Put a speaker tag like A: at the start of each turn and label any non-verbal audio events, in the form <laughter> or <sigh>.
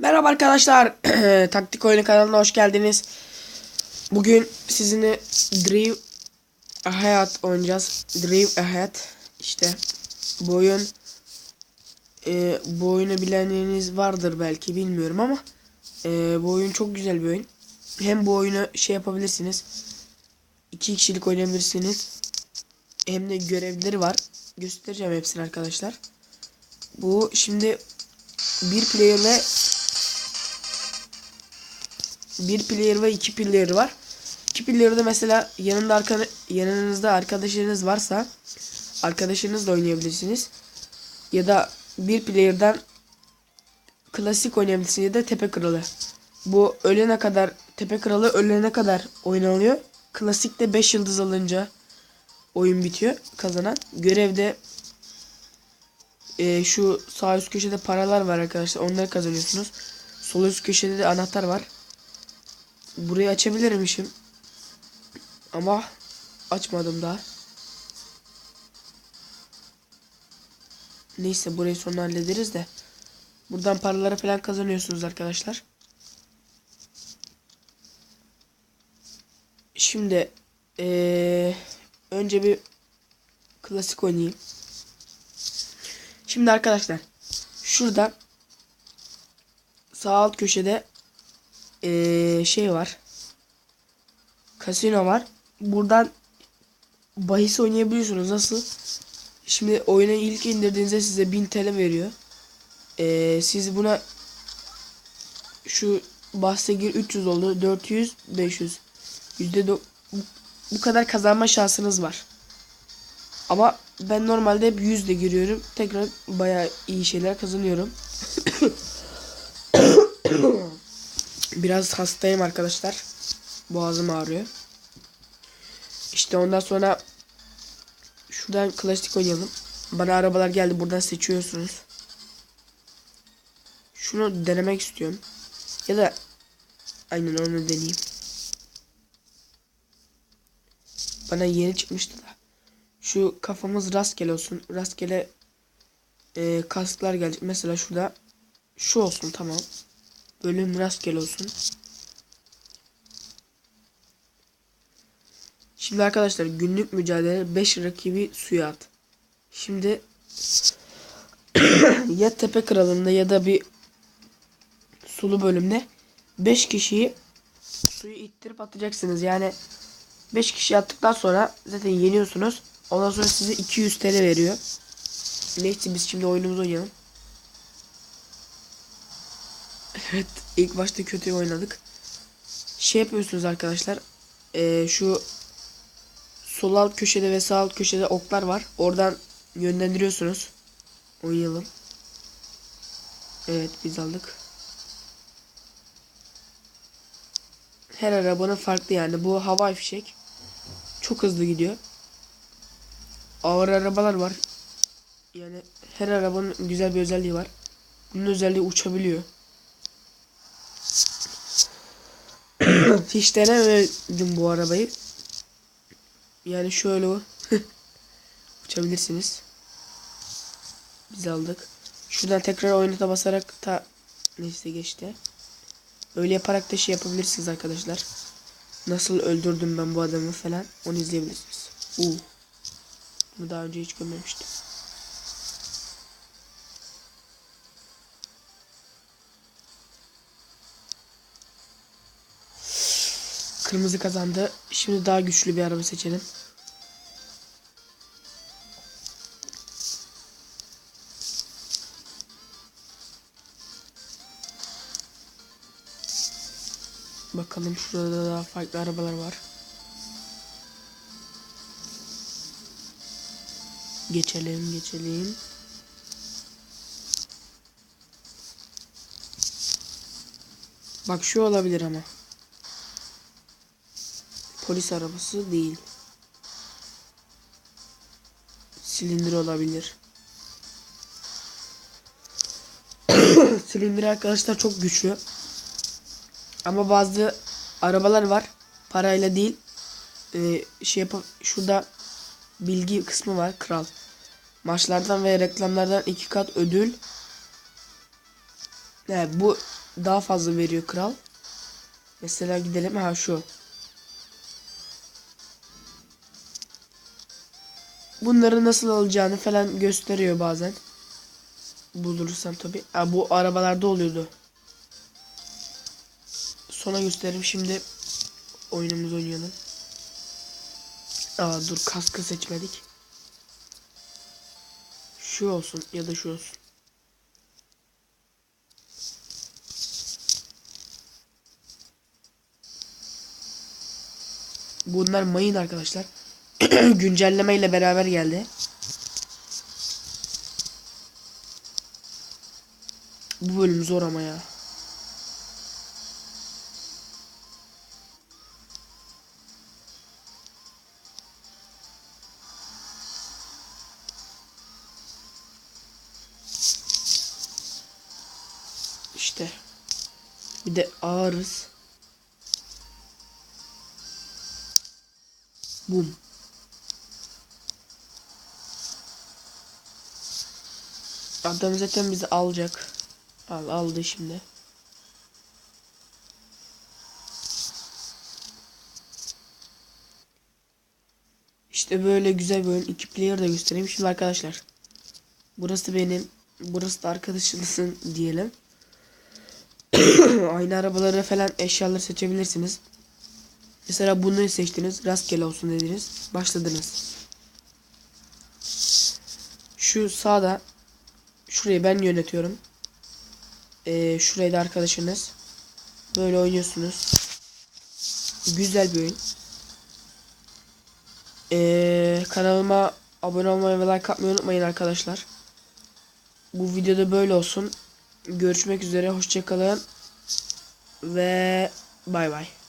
A: Merhaba arkadaşlar. <clears throat> Taktik Oyunu kanalına hoş geldiniz. Bugün sizinle Drive Ahead oynayacağız. Drive Ahead. İşte bu oyun e, bu oyunu bilenleriniz vardır belki bilmiyorum ama e, bu oyun çok güzel bir oyun. Hem bu oyunu şey yapabilirsiniz. iki kişilik oynayabilirsiniz. Hem de görevleri var. Göstereceğim hepsini arkadaşlar. Bu şimdi bir player ve bir player ve iki player var. İki player'da mesela yanında arka, yanınızda arkadaşlarınız varsa arkadaşlarınızla oynayabilirsiniz. Ya da bir player'dan klasik oynayabilirsiniz ya da tepe kralı. Bu ölene kadar tepe kralı ölene kadar oynanıyor. Klasikte 5 yıldız alınca oyun bitiyor kazanan. Görevde e, şu sağ üst köşede paralar var arkadaşlar. Onları kazanıyorsunuz. Sol üst köşede de anahtar var. Burayı açabilirmişim. Ama açmadım daha. Neyse burayı sonra hallederiz de. Buradan paraları falan kazanıyorsunuz arkadaşlar. Şimdi ee, önce bir klasik oynayayım. Şimdi arkadaşlar şurada sağ alt köşede ee, şey var. Kasino var. Buradan bahis oynayabiliyorsunuz. Nasıl? Şimdi oyuna ilk indirdiğinizde size 1000 TL veriyor. Ee, siz buna şu bahse gir 300 oldu. 400, 500. Yüzde bu kadar kazanma şansınız var. Ama ben normalde hep 100 ile giriyorum. Tekrar bayağı iyi şeyler kazanıyorum. <coughs> <coughs> Biraz hastayım arkadaşlar. Boğazım ağrıyor. İşte ondan sonra şuradan klasik oynayalım. Bana arabalar geldi. Buradan seçiyorsunuz. Şunu denemek istiyorum. Ya da aynen onu deneyeyim. Bana yeni çıkmıştı da. Şu kafamız rastgele olsun. Rastgele e, kasklar gelecek. Mesela şurada şu olsun tamam. Bölüm rastgele olsun. Şimdi arkadaşlar günlük mücadele 5 rakibi suya at. Şimdi <coughs> ya tepe kralında ya da bir sulu bölümde 5 kişiyi suyu ittirip atacaksınız. Yani 5 kişi attıktan sonra zaten yeniyorsunuz. Ondan sonra size 200 TL veriyor. Neyse biz şimdi oyunumuzu oynayalım. Evet ilk başta kötü oynadık. Şey yapıyorsunuz arkadaşlar. Ee, şu sol alt köşede ve sağ alt köşede oklar var. Oradan yönlendiriyorsunuz. Oynayalım. Evet biz aldık. Her arabanın farklı yani. Bu hava fişek. Çok hızlı gidiyor. Ağır arabalar var. Yani her arabanın güzel bir özelliği var. Bunun özelliği uçabiliyor. <coughs> Hiç denemedim bu arabayı. Yani şöyle o. <laughs> Uçabilirsiniz. Biz aldık. Şuradan tekrar oynata basarak ta neyse geçti. Öyle yaparak da şey yapabilirsiniz arkadaşlar. Nasıl öldürdüm ben bu adamı falan onu izleyebilirsiniz. Uuu. Bunu daha önce hiç görmemiştim. Kırmızı kazandı. Şimdi daha güçlü bir araba seçelim. Bakalım şurada da daha farklı arabalar var. Geçelim, geçelim. Bak şu olabilir ama. Polis arabası değil. Silindir olabilir. <coughs> Silindir arkadaşlar çok güçlü. Ama bazı arabalar var. Parayla değil. Ee, şey yapıp şurada bilgi kısmı var. Kral. Maçlardan ve reklamlardan iki kat ödül. Evet, bu daha fazla veriyor kral. Mesela gidelim ha şu. Bunları nasıl alacağını falan gösteriyor bazen. Bulursam tabi. Bu arabalarda oluyordu. Sonra gösteririm şimdi oyunumuzu oynayalım. Aa dur kaskı seçmedik. Şu olsun ya da şu olsun. Bunlar mayın arkadaşlar. <clears throat> Güncelleme ile beraber geldi. Bu bölüm zor ama ya. İşte. Bir de ağırız. Bum. Adam zaten bizi alacak. Al aldı şimdi. İşte böyle güzel bir oyun. İki player da göstereyim. Şimdi arkadaşlar. Burası benim. Burası da arkadaşınızın <laughs> diyelim. <coughs> Aynı arabaları falan eşyaları seçebilirsiniz. Mesela bunu seçtiniz. Rastgele olsun dediniz. Başladınız. Şu sağda şurayı ben yönetiyorum. Ee, şurayı da arkadaşınız. Böyle oynuyorsunuz. Güzel bir oyun. Ee, kanalıma abone olmayı ve like atmayı unutmayın arkadaşlar. Bu videoda böyle olsun. Görüşmek üzere. Hoşçakalın. Ve bay bay.